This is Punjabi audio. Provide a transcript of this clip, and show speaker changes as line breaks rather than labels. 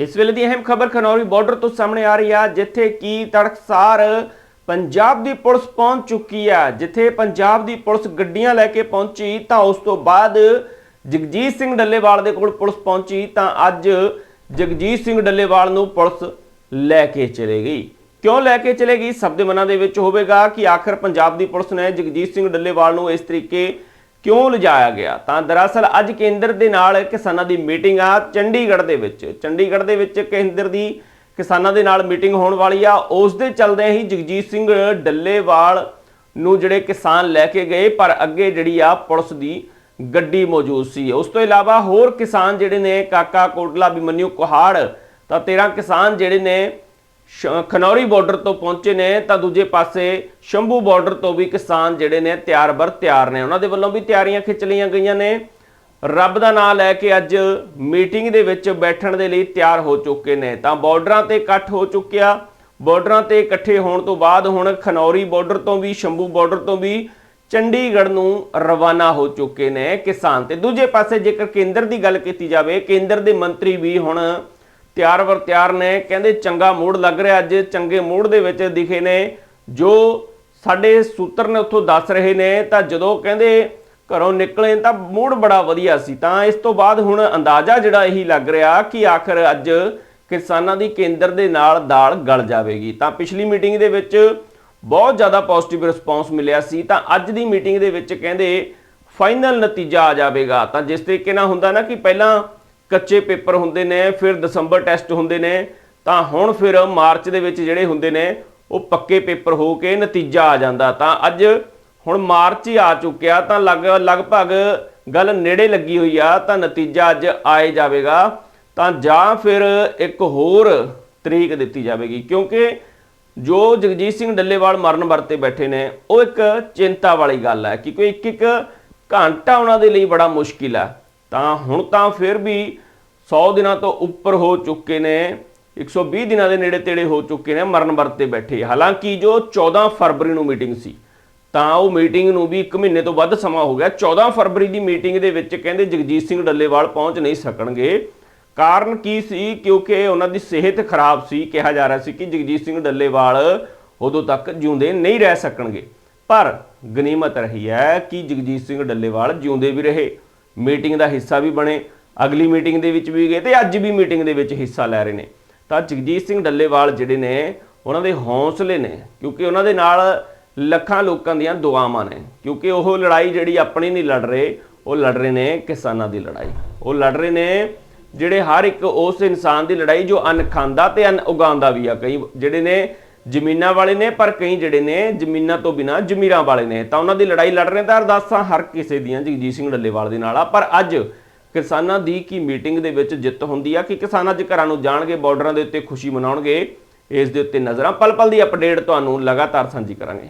ਇਸ ਵੇਲੇ ਦੀ ਅਹਿਮ ਖਬਰ ਖਨੌਰੀ ਬਾਰਡਰ ਤੋਂ ਸਾਹਮਣੇ ਆ ਰਹੀ ਆ, ਜਿੱਥੇ ਕੀ ਤੜਕਸਾਰ ਪੰਜਾਬ ਦੀ ਪੁਲਿਸ ਪਹੁੰਚ ਚੁੱਕੀ ਆ। ਜਿੱਥੇ ਪੰਜਾਬ ਦੀ ਪੁਲਿਸ ਗੱਡੀਆਂ ਲੈ ਕੇ ਪਹੁੰਚੀ, ਤਾਂ ਉਸ ਤੋਂ ਬਾਅਦ ਜਗਜੀਤ ਸਿੰਘ ਡੱਲੇਵਾਲ ਦੇ ਕੋਲ ਪੁਲਿਸ ਪਹੁੰਚੀ, ਤਾਂ ਅੱਜ ਜਗਜੀਤ ਸਿੰਘ ਡੱਲੇਵਾਲ ਨੂੰ ਪੁਲਿਸ ਲੈ ਕੇ ਚਲੇ ਗਈ। ਕਿਉਂ ਲੈ ਕੇ ਚਲੇ ਗਈ? ਸਭ ਦੇ ਮਨਾਂ ਦੇ ਵਿੱਚ ਹੋਵੇਗਾ ਕਿ ਆਖਰ ਪੰਜਾਬ ਦੀ ਪੁਲਿਸ ਨੇ ਜਗਜੀਤ ਸਿੰਘ ਡੱਲੇਵਾਲ ਨੂੰ ਇਸ ਤਰੀਕੇ ਕਿਉਂ ਲਿਜਾਇਆ ਗਿਆ? ਤਾਂ ਦਰਅਸਲ ਅੱਜ ਕੇਂਦਰ ਦੇ ਨਾਲ ਕਿਸਾਨਾਂ ਦੀ ਮੀਟਿੰਗ ਆ ਚੰਡੀਗੜ੍ਹ ਦੇ ਵਿੱਚ। ਚੰਡੀਗੜ੍ਹ ਦੇ ਵਿੱਚ ਕੇਂਦਰ ਦੀ ਕਿਸਾਨਾਂ ਦੇ ਨਾਲ ਮੀਟਿੰਗ ਹੋਣ ਵਾਲੀ ਆ। ਉਸ ਦੇ ਚੱਲਦੇ ਹੀ ਜਗਜੀਤ ਸਿੰਘ ਡੱਲੇਵਾਲ ਨੂੰ ਜਿਹੜੇ ਕਿਸਾਨ ਲੈ ਕੇ ਗਏ, ਪਰ ਅੱਗੇ ਜਿਹੜੀ ਆ ਪੁਲਿਸ ਦੀ ਗੱਡੀ ਮੌਜੂਦ ਸੀ। ਉਸ ਤੋਂ ਇਲਾਵਾ ਹੋਰ ਕਿਸਾਨ ਜਿਹੜੇ ਨੇ, ਕਾਕਾ ਕੋਟਲਾ, ਬਿਮਨਿਊ ਕੁਹਾੜ, ਤਾਂ 13 ਕਿਸਾਨ ਜਿਹੜੇ ਨੇ ਖਨੌਰੀ ਬਾਰਡਰ ਤੋਂ ਪਹੁੰਚੇ ਨੇ, ਤਾਂ ਦੂਜੇ ਪਾਸੇ ਸ਼ੰਭੂ ਬਾਰਡਰ ਤੋਂ ਵੀ ਕਿਸਾਨ ਜਿਹੜੇ ਨੇ ਤਿਆਰ ਬਰ ਤਿਆਰ ਨੇ। ਉਹਨਾਂ ਦੇ ਵੱਲੋਂ ਵੀ ਤਿਆਰੀਆਂ ਖਿੱਚ ਲਈਆਂ ਗਈਆਂ ਨੇ। ਰੱਬ ਦਾ ਨਾਮ ਲੈ ਕੇ ਅੱਜ ਮੀਟਿੰਗ ਦੇ ਵਿੱਚ ਬੈਠਣ ਦੇ ਲਈ ਤਿਆਰ ਹੋ ਚੁੱਕੇ ਨੇ। ਤਾਂ ਬਾਰਡਰਾਂ ਤੇ ਇਕੱਠ ਹੋ ਚੁੱਕਿਆ। ਬਾਰਡਰਾਂ ਤੇ ਇਕੱਠੇ ਹੋਣ ਤੋਂ ਬਾਅਦ ਹੁਣ ਖਨੌਰੀ ਬਾਰਡਰ ਤੋਂ ਵੀ, ਸ਼ੰਭੂ ਬਾਰਡਰ ਤੋਂ ਵੀ ਚੰਡੀਗੜ੍ਹ ਨੂੰ ਰਵਾਨਾ ਹੋ ਚੁੱਕੇ ਨੇ ਕਿਸਾਨ। ਤੇ ਦੂਜੇ ਪਾਸੇ ਜੇਕਰ ਕੇਂਦਰ ਦੀ ਗੱਲ ਕੀਤੀ ਜਾਵੇ, ਕੇਂਦਰ ਦੇ ਮੰਤਰੀ ਵੀ ਹੁਣ ਤਿਆਰ ਵਰ ਤਿਆਰ ਨੇ। ਕਹਿੰਦੇ ਚੰਗਾ ਮੂਡ ਲੱਗ ਰਿਹਾ ਅੱਜ। ਚੰਗੇ ਮੂਡ ਦੇ ਵਿੱਚ ਦਿਖੇ ਨੇ ਜੋ ਸਾਡੇ ਸੂਤਰ ਨੇ ਉੱਥੋਂ ਦੱਸ ਰਹੇ ਨੇ। ਤਾਂ ਜਦੋਂ ਕਹਿੰਦੇ ਘਰੋਂ ਨਿਕਲੇ ਤਾਂ ਮੂਡ ਬੜਾ ਵਧੀਆ ਸੀ। ਤਾਂ ਇਸ ਤੋਂ ਬਾਅਦ ਹੁਣ ਅੰਦਾਜ਼ਾ ਜਿਹੜਾ ਇਹੀ ਲੱਗ ਰਿਹਾ ਕਿ ਆਖਰ ਅੱਜ ਕਿਸਾਨਾਂ ਦੀ ਕੇਂਦਰ ਦੇ ਨਾਲ ਦਾਲ ਗਲ ਜਾਵੇਗੀ। ਤਾਂ ਪਿਛਲੀ ਮੀਟਿੰਗ ਦੇ ਵਿੱਚ ਬਹੁਤ ਜ਼ਿਆਦਾ ਪੋਜ਼ਿਟਿਵ ਰਿਸਪੌਂਸ ਮਿਲਿਆ ਸੀ। ਤਾਂ ਅੱਜ ਦੀ ਮੀਟਿੰਗ ਦੇ ਵਿੱਚ ਕਹਿੰਦੇ ਫਾਈਨਲ ਨਤੀਜਾ ਆ ਜਾਵੇਗਾ। ਤਾਂ ਜਿਸ ਤਰੀਕੇ ਨਾਲ ਹੁੰਦਾ ਨਾ ਕਿ ਪਹਿਲਾਂ ਕੱਚੇ ਪੇਪਰ ਹੁੰਦੇ ਨੇ, ਫਿਰ ਦਸੰਬਰ ਟੈਸਟ ਹੁੰਦੇ ਨੇ, ਤਾਂ ਹੁਣ ਫਿਰ ਮਾਰਚ ਦੇ ਵਿੱਚ ਜਿਹੜੇ ਹੁੰਦੇ ਨੇ, ਉਹ ਪੱਕੇ ਪੇਪਰ ਹੋ ਕੇ ਨਤੀਜਾ ਆ ਜਾਂਦਾ। ਤਾਂ ਅੱਜ ਹੁਣ ਮਾਰਚ ਹੀ ਆ ਚੁੱਕਿਆ, ਤਾਂ ਲਗ, ਲਗਭਗ ਗੱਲ ਨੇੜੇ ਲੱਗੀ ਹੋਈ ਆ, ਤਾਂ ਨਤੀਜਾ ਅੱਜ ਆਏ ਜਾਵੇਗਾ। ਤਾਂ ਜਾਂ ਫਿਰ ਇੱਕ ਹੋਰ ਤਰੀਕ ਦਿੱਤੀ ਜਾਵੇਗੀ, ਕਿਉਂਕਿ ਜੋ ਜਗਜੀਤ ਸਿੰਘ ਡੱਲੇਵਾਲ ਮਰਨ ਵਰਤੇ ਬੈਠੇ ਨੇ, ਉਹ ਇੱਕ ਚਿੰਤਾ ਵਾਲੀ ਗੱਲ ਹੈ ਕਿ ਕੋਈ ਇੱਕ ਇੱਕ ਘੰਟਾ ਉਹਨਾਂ ਦੇ ਲਈ ਬੜਾ ਮੁਸ਼ਕਿਲ ਹੈ। ਤਾਂ ਹੁਣ ਤਾਂ ਫਿਰ ਵੀ 100 ਦਿਨਾਂ ਤੋਂ ਉੱਪਰ ਹੋ ਚੁੱਕੇ ਨੇ 120 ਦਿਨਾਂ ਦੇ ਨੇੜੇ ਤੇੜੇ ਹੋ ਚੁੱਕੇ ਨੇ, ਮਰਨ ਵਰਤੇ ਬੈਠੇ। ਹਾਲਾਂਕਿ ਜੋ 14 ਫਰਵਰੀ ਨੂੰ ਮੀਟਿੰਗ ਸੀ, ਤਾਂ ਉਹ ਮੀਟਿੰਗ ਨੂੰ ਵੀ 1 ਮਹੀਨੇ ਤੋਂ ਵੱਧ ਸਮਾਂ ਹੋ ਗਿਆ। 14 ਫਰਵਰੀ ਦੀ ਮੀਟਿੰਗ ਦੇ ਵਿੱਚ ਕਹਿੰਦੇ ਜਗਜੀਤ ਸਿੰਘ ਡੱਲੇਵਾਲ ਪਹੁੰਚ ਨਹੀਂ ਸਕਣਗੇ। ਕਾਰਨ ਕੀ ਸੀ? ਕਿਉਂਕਿ ਉਹਨਾਂ ਦੀ ਸਿਹਤ ਖਰਾਬ ਸੀ। ਕਿਹਾ ਜਾ ਰਿਹਾ ਸੀ ਕਿ ਜਗਜੀਤ ਸਿੰਘ ਡੱਲੇਵਾਲ ਉਦੋਂ ਤੱਕ ਜਿਉਂਦੇ ਨਹੀਂ ਰਹਿ ਸਕਣਗੇ। ਪਰ ਗਨੀਮਤ ਰਹੀ ਹੈ ਕਿ ਜਗਜੀਤ ਸਿੰਘ ਡੱਲੇਵਾਲ ਜਿਉਂਦੇ ਵੀ ਰਹੇ। ਮੀਟਿੰਗ ਦਾ ਹਿੱਸਾ ਵੀ ਬਣੇ, ਅਗਲੀ ਮੀਟਿੰਗ ਦੇ ਵਿੱਚ ਵੀ ਗਏ ਤੇ ਅੱਜ ਵੀ ਮੀਟਿੰਗ ਦੇ ਵਿੱਚ ਹਿੱਸਾ ਲੈ ਰਹੇ ਨੇ। ਤਾਂ ਜਗਜੀਤ ਸਿੰਘ ਡੱਲੇਵਾਲ ਜਿਹੜੇ ਨੇ, ਉਹਨਾਂ ਦੇ ਹੌਸਲੇ ਨੇ, ਕਿਉਂਕਿ ਉਹਨਾਂ ਦੇ ਨਾਲ ਲੱਖਾਂ ਲੋਕਾਂ ਦੀਆਂ ਦੁਆਵਾਂ ਨੇ, ਕਿਉਂਕਿ ਉਹ ਲੜਾਈ ਜਿਹੜੀ ਆਪਣੀ ਨਹੀਂ ਲੜ ਰਹੇ, ਉਹ ਲੜ ਰਹੇ ਨੇ ਕਿਸਾਨਾਂ ਦੀ ਲੜਾਈ। ਉਹ ਲੜ ਰਹੇ ਨੇ ਜਿਹੜੇ ਹਰ ਇੱਕ ਉਸ ਇਨਸਾਨ ਦੀ ਲੜਾਈ ਜੋ ਅੰਨ ਖਾਂਦਾ ਤੇ ਅੰਨ ਉਗਾਉਂਦਾ ਵੀ ਆ, ਕਈ ਜਿਹੜੇ ਨੇ ਜ਼ਮੀਨਾਂ ਵਾਲੇ ਨੇ, ਪਰ ਕਈ ਜਿਹੜੇ ਨੇ ਜ਼ਮੀਨਾਂ ਤੋਂ ਬਿਨਾ ਜ਼ਮੀਰਾਂ ਵਾਲੇ ਨੇ। ਤਾਂ ਉਹਨਾਂ ਦੀ ਲੜਾਈ ਲੜ ਰਹੇ ਤਾਂ ਅਰਦਾਸਾਂ ਹਰ ਕਿਸੇ ਦੀਆਂ ਜਗਜੀਤ ਸਿੰਘ ਡੱਲੇਵਾਲ ਦੇ ਨਾਲ ਆ। ਪਰ ਅੱਜ ਕਿਸਾਨਾਂ ਦੀ ਕੀ ਮੀਟਿੰਗ ਦੇ ਵਿੱਚ ਜਿੱਤ ਹੁੰਦੀ ਆ, ਕਿ ਕਿਸਾਨ ਅੱਜ ਘਰਾਂ ਨੂੰ ਜਾਣਗੇ, ਬਾਰਡਰਾਂ ਦੇ ਉੱਤੇ ਖੁਸ਼ੀ ਮਨਾਉਣਗੇ, ਇਸ ਦੇ ਉੱਤੇ ਨਜ਼ਰਾਂ। ਪਲ ਪਲ ਦੀ ਅਪਡੇਟ ਤੁਹਾਨੂੰ ਲਗਾਤਾਰ ਸਾਂਝੀ ਕਰਾਂਗੇ।